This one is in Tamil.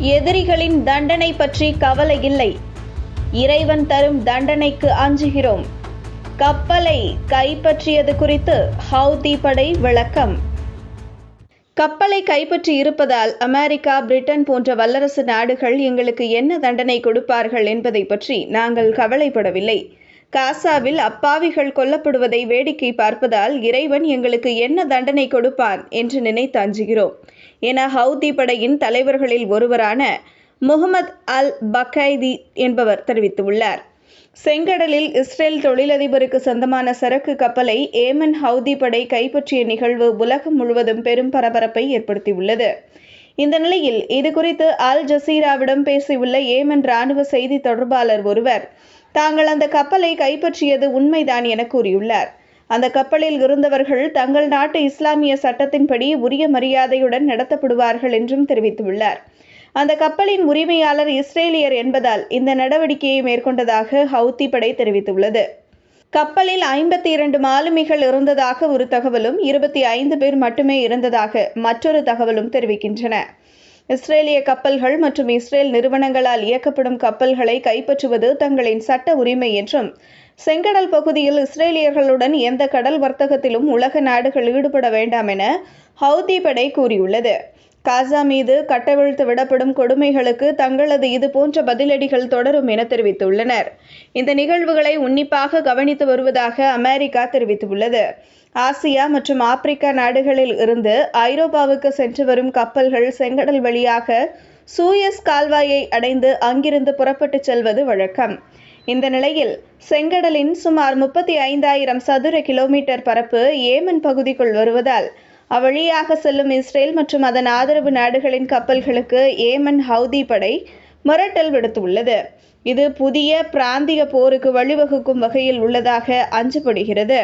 எதிரிகளின் தண்டனை பற்றி கவலை இல்லை. இறைவன் தரும் தண்டனைக்கு அஞ்சுகிறோம். கப்பலை கைப்பற்றியது குறித்து ஹவுதி படை விளக்கம். கப்பலை கைப்பற்றி இருப்பதால் அமெரிக்கா பிரிட்டன் போன்ற வல்லரசு நாடுகள் எங்களுக்கு என்ன தண்டனை கொடுப்பார்கள் என்பதை பற்றி நாங்கள் கவலைப்படவில்லை. காசாவில் அப்பாவிகள் கொல்லப்படுவதை வேடிக்கை பார்ப்பதால் இறைவன் எங்களுக்கு என்ன தண்டனை கொடுப்பான் என்று நினைத்து அஞ்சுகிறோம் என ஹவுதி படையின் தலைவர்களில் ஒருவரான முகமது அல் பக்கைதி என்பவர் தெரிவித்துள்ளார். செங்கடலில் இஸ்ரேல் தொழிலதிபருக்கு சொந்தமான சரக்கு கப்பலை ஏமன் ஹவுதி படை கைப்பற்றிய நிகழ்வு உலகம் முழுவதும் பெரும் பரபரப்பை ஏற்படுத்தியுள்ளது. இந்த நிலையில் இதுகுறித்து அல் ஜசீராவிடம் பேசியுள்ள ஏமன் ராணுவ செய்தி தொடர்பாளர் ஒருவர் தாங்கள் அந்த கப்பலை கைப்பற்றியது உண்மைதான் என கூறியுள்ளார். அந்த கப்பலில் இருந்தவர்கள் தங்கள் நாட்டு இஸ்லாமிய சட்டத்தின்படி உரிய மரியாதையுடன் நடத்தப்படுவார்கள் என்றும் தெரிவித்துள்ளார். அந்த கப்பலின் உரிமையாளர் இஸ்ரேலியர் என்பதால் இந்த நடவடிக்கையை மேற்கொண்டதாக ஹவுத்தி படை தெரிவித்துள்ளது. கப்பலில் ஐம்பத்தி இரண்டு மாலுமிகள் இருந்ததாக ஒரு தகவலும் இருபத்தி ஐந்து பேர் மட்டுமே இருந்ததாக மற்றொரு தகவலும் தெரிவிக்கின்றன. இஸ்ரேலிய கப்பல்கள் மற்றும் இஸ்ரேல் நிறுவனங்களால் இயக்கப்படும் கப்பல்களை கைப்பற்றுவது தங்களின் சட்ட உரிமை என்றும் செங்கடல் பகுதியில் இஸ்ரேலியர்களுடன் எந்த கடல் வர்த்தகத்திலும் உலக நாடுகள் ஈடுபட வேண்டாம் என ஹவுதி படை கூறியுள்ளது. காசா மீது கட்டவிழ்த்து விடப்படும் கொடுமைகளுக்கு தங்களது இதுபோன்ற பதிலடிகள் தொடரும் என தெரிவித்துள்ளனர். இந்த நிகழ்வுகளை உன்னிப்பாக கவனித்து வருவதாக அமெரிக்கா தெரிவித்துள்ளது. ஆசியா மற்றும் ஆப்பிரிக்கா நாடுகளில் இருந்து ஐரோப்பாவுக்கு சென்று வரும் கப்பல்கள் செங்கடல் வழியாக சூயஸ் கால்வாயை அடைந்து அங்கிருந்து புறப்பட்டுச் செல்வது வழக்கம். இந்த நிலையில் செங்கடலின் சுமார் முப்பத்தி ஐந்தாயிரம் சதுர கிலோமீட்டர் பரப்பு ஏமன் பகுதிக்குள் வருவதால் அவ்வழியாக செல்லும் இஸ்ரேல் மற்றும் அதன் ஆதரவு நாடுகளின் கப்பல்களுக்கு ஏமன் ஹவுதி படை மிரட்டல் விடுத்துள்ளது. இது புதிய பிராந்திய போருக்கு வழிவகுக்கும் வகையில் உள்ளதாக அஞ்சப்படுகிறது